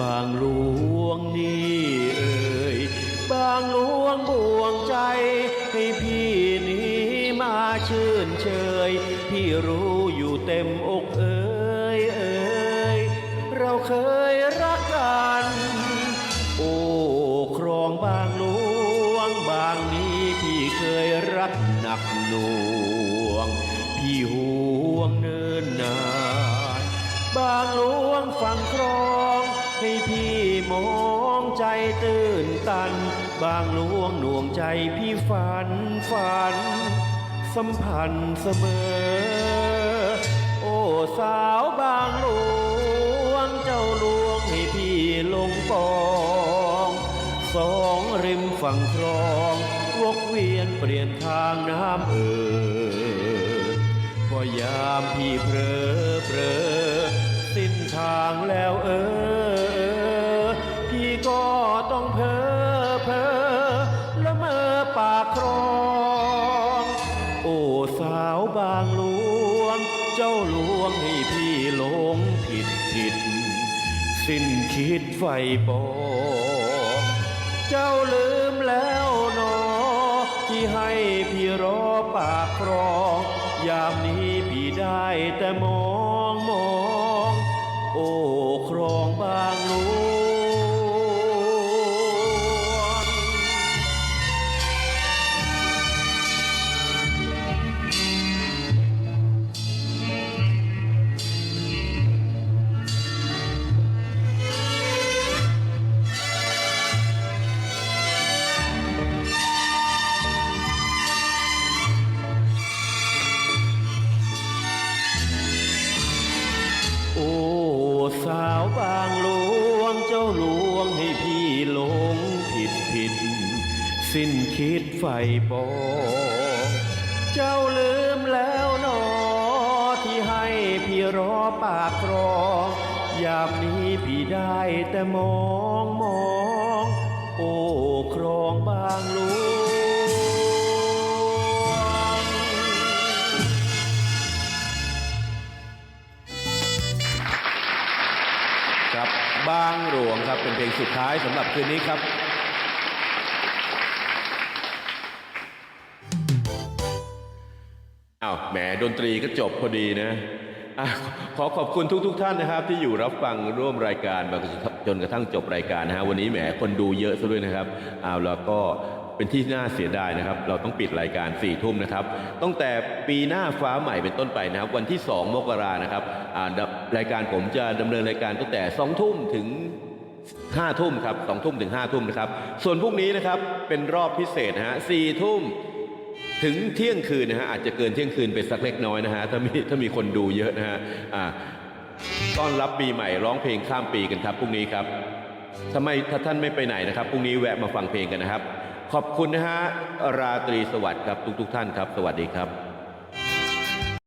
บางหลวงนี่เอ่ยบางหลวงบ่วงใจ ให้พี่นี้มาชื่นเชย พี่รู้อยู่เต็มอกเอ่ยเอ่ยเราเคยรักกัน โอ้ครองบางหลวงบางนี้พี่เคยรักหนักหน่วง พี่ห่วงเนินนานบางหลวงฝั่งครอง ตื่นตัน บางหลวงหน่วงใจพี่ฝันฝัน สัมพันธ์เสมอ โอ้สาวบางหลวงเจ้าหลวงให้พี่ลงปองสองริมฝั่งคลองวกเวียนเปลี่ยนทางน้ำเอ่อพอยามพี่เพลอเพลอสิ้นทางแล้วเออากครองโอ้สาวบางหลวง เจ้าหลวงให้พี่หลงผิดผิด สิ้นคิดไฟปองเจ้าลืมแล้วหนอ ที่ให้พี่รอปากครอง ยามนี้พี่ได้แต่มอง ไฟปองเจ้าลืมแล้วหนอ ที่ให้พี่รอปากรองยามนี้พี่ได้แต่มองมอง โอ้ครองบางหลวงครับบางหลวงครับเป็นเพลงสุดท้ายสำหรับคืนนี้ครับ อ้าวแหมดนตรีก็จบพอดีนะอขอขอบคุณทุกๆทท่านนะครับ ที่อยู่รับฟังร่วมรายการมาจนกระทั่งจบรายการนะฮะวันนี้แหมคนดูเยอะซะด้วยนะครับอ้าวแล้วก็เป็นที่น่าเสียดายนะครับ เราต้องปิดรายการ4ี่ทุ่มนะครับตั้งแต่ปีหน้าฟ้าใหม่เป็นต้นไปนะครับ วันที่ 2 มกรานะครับรายการผมจะดำเนินรายการตั้งแต่2ทุ่มถึงห้าทุ่มครับสองทุ่มถึงห้าทุ่มนะครับ ส่วนพรุ่งนี้นะครับเป็นรอบพิเศษนะฮะสี่ทุ่ม ถึงเที่ยงคืนนะฮะอาจจะเกินเที่ยงคืนไปสักเล็กน้อยนะฮะถ้ามีถ้ามีคนดูเยอะนะฮะอ่าต้อนรับปีใหม่ร้องเพลงข้ามปีกันครับพรุ่งนี้ครับทำไมถ้าท่านไม่ไปไหนนะครับพรุ่งนี้แวะมาฟังเพลงกันนะครับ ขอบคุณนะฮะราตรีสวัสดิ์ครับทุกทุกท่านครับ สวัสดีครับ